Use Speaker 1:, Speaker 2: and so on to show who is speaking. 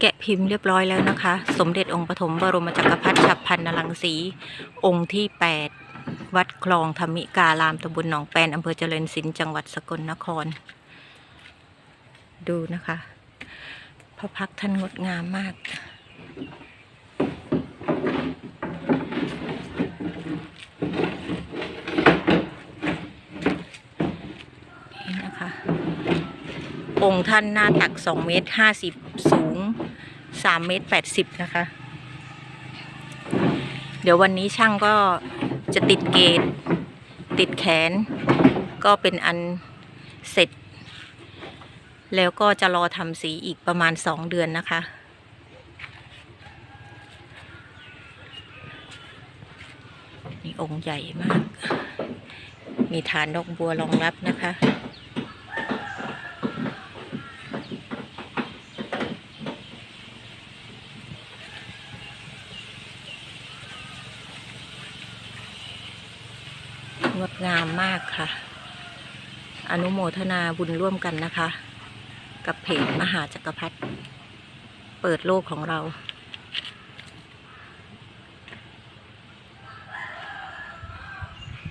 Speaker 1: แกะพิมพ์เรียบร้อยแล้วนะคะ สมเด็จองค์ปฐมบรมจักรพรรดิฉับพันนรังสี องค์ที่ 8 วัดคลองธรรมิการามตำบลหนองแปนอำเภอเจริญศิลป์จังหวัดสกลนคร ดูนะคะ พระพักท่านงดงามมาก นี่นะคะ องค์ท่านหน้าตัก 2 เมตร 50 สูง3เมตร80นะคะ เดี๋ยววันนี้ช่างก็จะติดเกตติดแขน ก็เป็นอันเสร็จ แล้วก็จะรอทำสีอีกประมาณ2เดือนนะคะนี่องค์ใหญ่มาก มีฐานดอกบัวรองรับนะคะ งดงามมากค่ะ อนุโมทนาบุญร่วมกันนะคะ กับเพจมหาจักรพรรดิเปิดโลกของเรา